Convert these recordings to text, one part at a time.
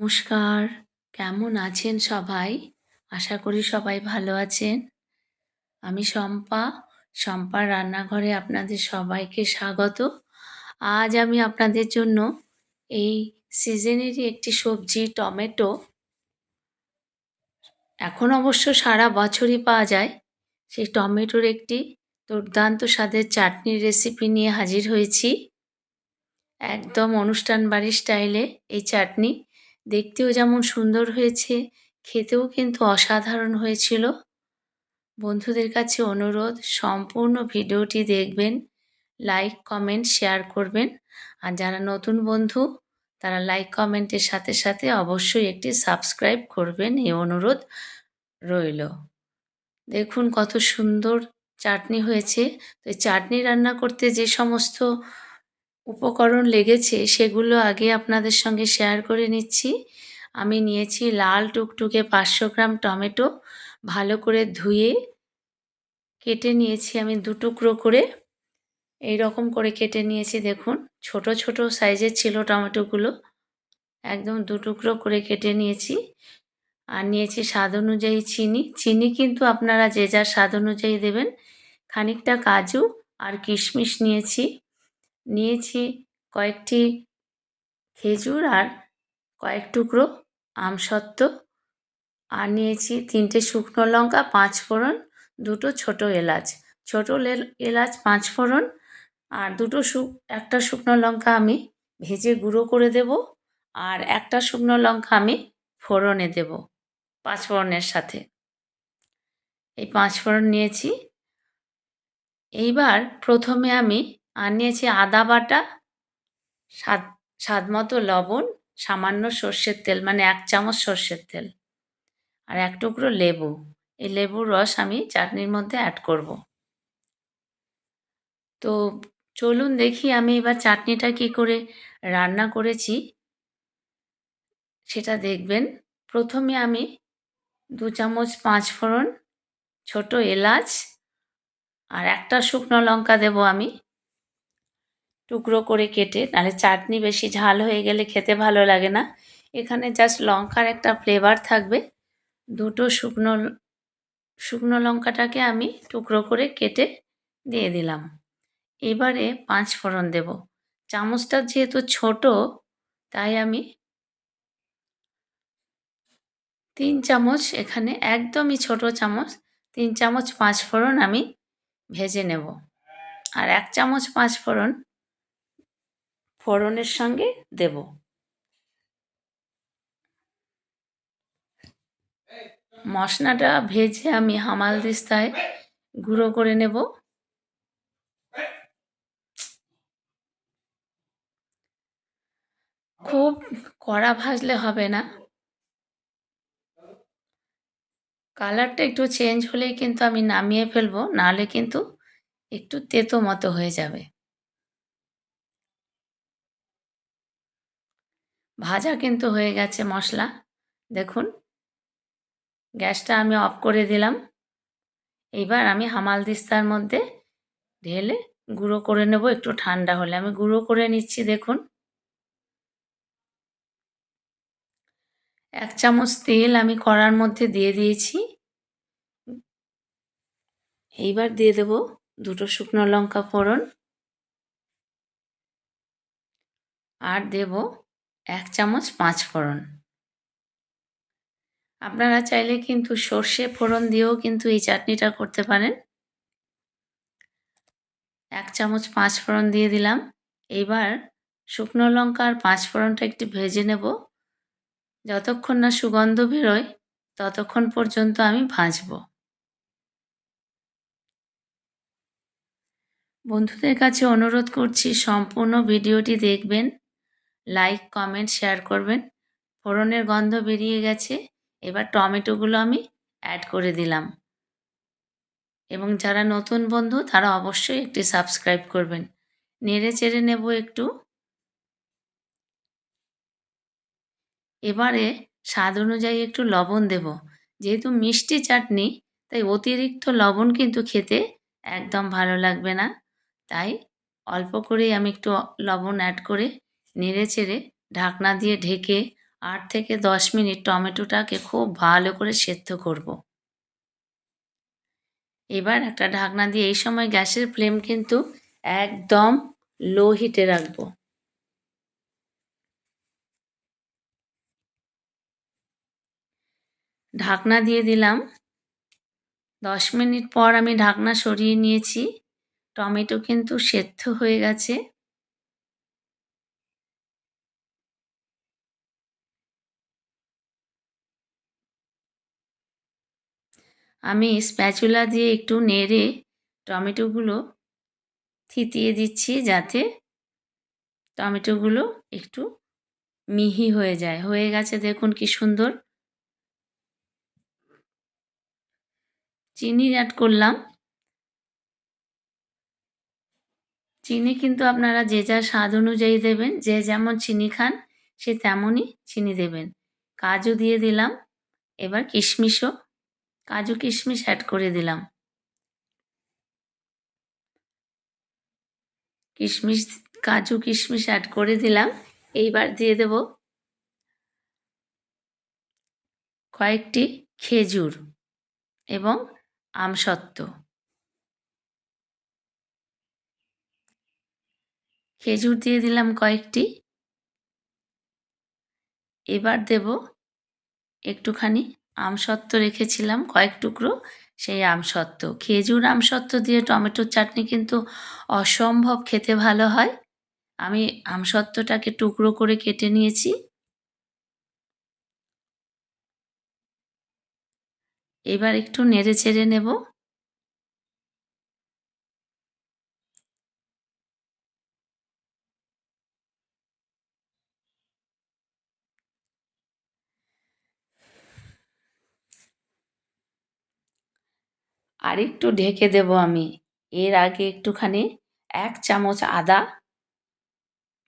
নমস্কার, কেমন আছেন সবাই? আশা করি সবাই ভালো আছেন। আমি শম্পা, শম্পার রান্নাঘরে আপনাদের সবাইকে স্বাগত। আজ আমি আপনাদের জন্য এই সিজনেরই একটি সবজি, টমেটো। এখন অবশ্য সারা বছরই পাওয়া যায়। সেই টমেটোর একটি দুর্দান্ত স্বাদের চাটনির রেসিপি নিয়ে হাজির হয়েছি। একদম অনুষ্ঠান বাড়ির স্টাইলে এই চাটনি দেখতেও যেমন সুন্দর হয়েছে, খেতেও কিন্তু অসাধারণ হয়েছিল। বন্ধুদের কাছে অনুরোধ, সম্পূর্ণ ভিডিওটি দেখবেন, লাইক, কমেন্ট, শেয়ার করবেন। আর যারা নতুন বন্ধু, তারা লাইক, কমেন্টের সাথে সাথে অবশ্যই একটি সাবস্ক্রাইব করবেন, এই অনুরোধ রইল। দেখুন কত সুন্দর চাটনি হয়েছে। তো চাটনি রান্না করতে যে সমস্ত উপকরণ লেগেছে, সেগুলো আগে আপনাদের সঙ্গে শেয়ার করে নিচ্ছি। আমি নিয়েছি লাল টুকটুকে পাঁচশো গ্রাম টমেটো, ভালো করে ধুয়ে কেটে নিয়েছি আমি দু টুকরো করে। এই রকম করে কেটে নিয়েছি, দেখুন, ছোট ছোট সাইজের ছিল টমেটোগুলো। একদম দু টুকরো করে কেটে নিয়েছি। আর নিয়েছি স্বাদ অনুযায়ী চিনি। চিনি কিন্তু আপনারা যে যার স্বাদ অনুযায়ী দেবেন। খানিকটা কাজু আর কিশমিশ নিয়েছি। নিয়েছি কয়েকটি খেজুর আর কয়েক টুকরো আমসত্ত্ব আর নিয়েছি তিনটে শুকনো লঙ্কা, পাঁচ ফোড়ন, দুটো ছোট এলাচ। ছোটো এলাচ, পাঁচ ফোড়ন আর দুটো শুক, একটা শুকনো লঙ্কা আমি ভেজে গুঁড়ো করে দেব আর একটা শুকনো লঙ্কা আমি ফোড়নে দেব পাঁচ ফোড়নের সাথে। এই পাঁচ ফোড়ন নিয়েছি। এইবার প্রথমে আমি আর নিয়েছি আদা বাটা, স্বাদ স্বাদ মতো লবণ, সামান্য সর্ষের তেল মানে এক চামচ সর্ষের তেল আর এক টুকরো লেবু। এই লেবুর রস আমি চাটনির মধ্যে অ্যাড করব। তো চলুন দেখি আমি এবার চাটনিটা কি করে রান্না করেছি। সেটা দেখবেন। প্রথমে আমি দু চামচ পাঁচ ফোড়ন, ছোটো এলাচ আর একটা শুকনো লঙ্কা দেব আমি। টুকরো করে কেটে, নাহলে চাটনি বেশি ঝাল হয়ে গেলে খেতে ভালো লাগে না। এখানে জাস্ট লঙ্কার একটা ফ্লেভার থাকবে। দুটো শুকনো শুকনো লঙ্কাটাকে আমি টুকরো করে কেটে দিয়ে দিলাম। এবারে পাঁচ ফোড়ন দেব। চামচটা যেহেতু ছোট, তাই আমি তিন চামচ, এখানে একদমই ছোট চামচ, তিন চামচ পাঁচ ফোড়ন আমি ভেজে নেব। আর এক চামচ পাঁচ ফোড়ন ফোড়নের সঙ্গে দেব। মশলাটা ভেজে আমি হামাল দিস্তায় গুঁড়ো করে নেব। খুব কড়া ভাজলে হবে না। কালারটা একটু চেঞ্জ হলেই কিন্তু আমি নামিয়ে ফেলব, নাহলে কিন্তু একটু তেতো মতো হয়ে যাবে। ভাজা কিন্তু হয়ে গেছে মশলা। দেখুন। গ্যাসটা আমি অফ করে দিলাম। এইবার আমি হামাল দিস্তার মধ্যে ঢেলে গুঁড়ো করে নেব একটু ঠান্ডা হলে। আমি গুঁড়ো করে নিচ্ছি, দেখুন। এক চামচ তেল আমি কড়ার মধ্যে দিয়ে দিয়েছি। এইবার দিয়ে দেব দুটো শুকনো লঙ্কা ফোড়ন। আর দেব এক চামচ পাঁচ ফোড়ন। আপনারা চাইলে কিন্তু সর্ষে ফোড়ন দিয়েও কিন্তু এই চাটনিটা করতে পারেন। এক চামচ পাঁচ ফোড়ন দিয়ে দিলাম। এইবার শুকনো লঙ্কা আর পাঁচ ফোড়নটা একটু ভেজে নেব। যতক্ষণ না সুগন্ধ বেরোয়, ততক্ষণ পর্যন্ত আমি ভাজবো। বন্ধুদের কাছে অনুরোধ করছি, সম্পূর্ণ ভিডিওটি দেখবেন। লাইক কমেন্ট শেয়ার করবেন। ফোড়নের গন্ধ বেরিয়ে গেছে। এবার টমেটোগুলো আমি অ্যাড করে দিলাম। এবং যারা নতুন বন্ধু, তারা অবশ্যই একটি সাবস্ক্রাইব করবেন। নেড়ে চেড়ে নেব একটু। এবারে স্বাদ অনুযায়ী একটু লবণ দেব। যেহেতু মিষ্টি চাটনি, তাই অতিরিক্ত লবণ কিন্তু খেতে একদম ভালো লাগবে না। তাই অল্প করেই আমি একটু লবণ অ্যাড করে নেড়ে চেড়ে ঢাকনা দিয়ে ঢেকে আট থেকে দশ মিনিট টমেটোটাকে খুব ভালো করে সেদ্ধ করব। এবার একটা ঢাকনা দিয়ে এই সময় গ্যাসের ফ্লেম কিন্তু একদম লো হিটে রাখব। ঢাকনা দিয়ে দিলাম। দশ মিনিট পর আমি ঢাকনা সরিয়ে নিয়েছি। টমেটো কিন্তু সেদ্ধ হয়ে গেছে। আমি স্প্যাচুলা দিয়ে একটু নেড়ে টমেটোগুলো থিতিয়ে দিচ্ছি যাতে টমেটোগুলো একটু মিহি হয়ে যায়। হয়ে গেছে দেখুন কি সুন্দর। চিনি অ্যাড করলাম। চিনি কিন্তু আপনারা যে যা স্বাদ অনুযায়ী দেবেন, যে যেমন চিনি খান, সে তেমনই চিনি দেবেন। কাজু দিয়ে দিলাম। এবার কিশমিশও কাজু কিশমিশ অ্যাড করে দিলাম। কিশমিশ, কাজু কিশমিশ অ্যাড করে দিলাম। এইবার দিয়ে দেব কয়েকটি খেজুর এবং আমসত্ত্ব। খেজুর দিয়ে দিলাম কয়েকটি। এবার দেব একটুখানি আমসত্ত্ব রেখেছিলাম, কয়েক টুকরো সেই আমসত্ত্ব। খেজুর আমসত্ত্ব দিয়ে টমেটোর চাটনি কিন্তু অসম্ভব খেতে ভালো হয়। আমি আমসত্ত্বটাকে টুকরো করে কেটে নিয়েছি। এবার একটু নেড়ে চেড়ে নেব। আর একটু ঢেকে দেব আমি। এর আগে একটুখানি এক চামচ আদা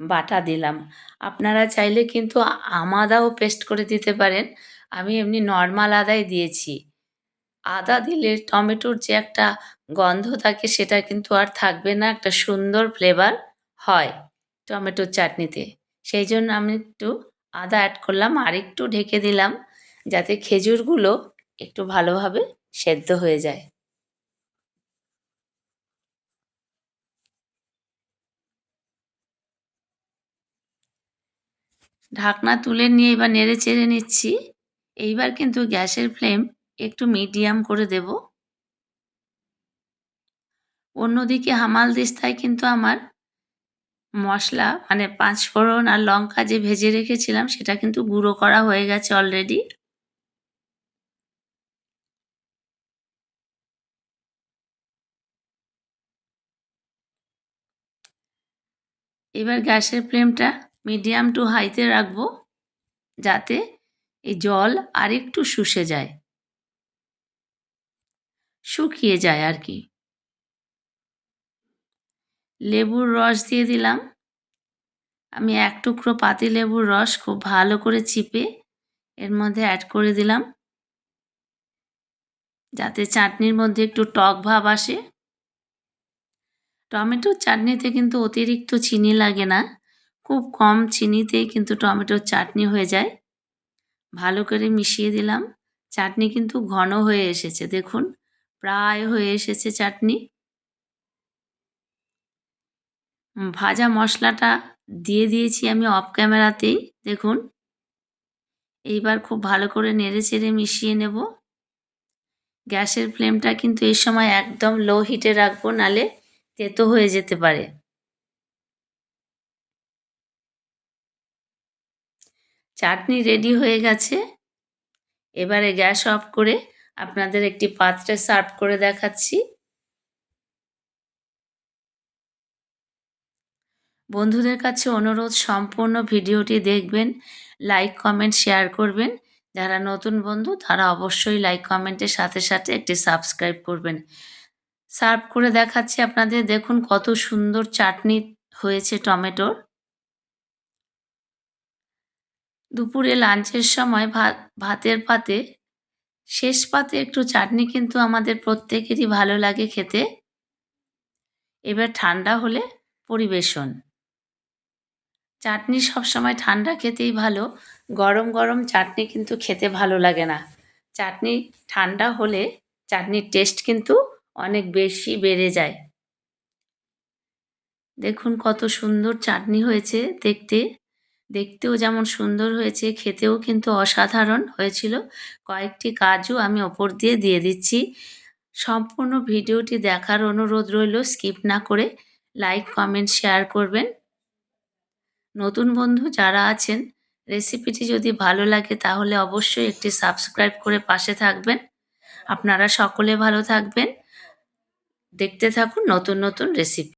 বাটা দিলাম। আপনারা চাইলে কিন্তু আম আদাও পেস্ট করে দিতে পারেন। আমি এমনি নর্মাল আদাই দিয়েছি। আদা দিলে টমেটোর যে একটা গন্ধ থাকে সেটা কিন্তু আর থাকবে না, একটা সুন্দর ফ্লেভার হয় টমেটোর চাটনিতে। সেই জন্য আমি একটু আদা অ্যাড করলাম আর একটু ঢেকে দিলাম, যাতে খেজুরগুলো একটু ভালোভাবে সেদ্ধ হয়ে যায়। ঢাকনা তুলে নিয়ে এবার নেড়ে চেড়ে নিচ্ছি। এইবার কিন্তু গ্যাসের ফ্লেম একটু মিডিয়াম করে দেব। অন্যদিকে হামাল দিস্তায় কিন্তু আমার মশলা মানে পাঁচ ফোড়ন আর লঙ্কা যে ভেজে রেখেছিলাম, সেটা কিন্তু গুঁড়ো করা হয়ে গেছে অলরেডি এবার গ্যাসের ফ্লেমটা মিডিয়াম টু হাইতে রাখব যাতে এই জল আরেকটু শুষে যায়। শুকিয়ে যায় আর কি। লেবুর রস দিয়ে দিলাম। আমি এক টুকরো পাতি লেবুর রস খুব ভালো করে চিপে এর মধ্যে অ্যাড করে দিলাম। যাতে চাটনির মধ্যে একটু টক ভাব আসে। টমেটোর চাটনিতে কিন্তু অতিরিক্ত চিনি লাগে না। খুব কম চিনিতেই কিন্তু টমেটোর চাটনি হয়ে যায়। ভালো করে মিশিয়ে দিলাম। চাটনি কিন্তু ঘন হয়ে এসেছে, দেখুন। প্রায় হয়ে এসেছে চাটনি। ভাজা মশলাটা দিয়ে দিয়েছি আমি অফ ক্যামেরাতেই, দেখুন। এইবার খুব ভালো করে নেড়ে চেড়ে মিশিয়ে নেব। গ্যাসের ফ্লেমটা কিন্তু এই সময় একদম লো হিটে রাখব, নালে তেতো হয়ে যেতে পারে। চাটনি রেডি হয়ে গেছে। এবারে গ্যাস অফ করে আপনাদের একটি পাত্রে সার্ভ করে দেখাচ্ছি। বন্ধুদের কাছে অনুরোধ, সম্পূর্ণ ভিডিওটি দেখবেন লাইক কমেন্ট শেয়ার করবেন। যারা নতুন বন্ধু, তারা অবশ্যই লাইক কমেন্টের সাথে সাথে একটি সাবস্ক্রাইব করবেন। সার্ভ করে দেখাচ্ছি আপনাদের। দেখুন কত সুন্দর চাটনি হয়েছে টমেটোর। দুপুরে লাঞ্চের সময় ভাত ভাতের পাতে, শেষ পাতে একটু চাটনি কিন্তু আমাদের প্রত্যেকেরই ভালো লাগে খেতে। এবার ঠান্ডা হলে পরিবেশন। চাটনি সবসময় ঠান্ডা খেতেই ভালো, গরম গরম চাটনি কিন্তু খেতে ভালো লাগে না। চাটনি ঠান্ডা হলে চাটনির টেস্ট কিন্তু অনেক বেশি বেড়ে যায়। দেখুন কত সুন্দর চাটনি হয়েছে দেখতে। দেখতেও যেমন সুন্দর হয়েছে, খেতেও কিন্তু অসাধারণ হয়েছিল। কয়েকটি কাজু আমি ওপর দিয়ে দিয়ে দিচ্ছি। সম্পূর্ণ ভিডিওটি দেখার অনুরোধ রইল, স্কিপ না করে লাইক, কমেন্ট, শেয়ার করবেন। নতুন বন্ধু যারা আছেন, রেসিপিটি যদি ভালো লাগে তাহলে অবশ্যই একটি সাবস্ক্রাইব করে পাশে থাকবেন। আপনারা সকলে ভালো থাকবেন। দেখতে থাকুন নতুন নতুন রেসিপি।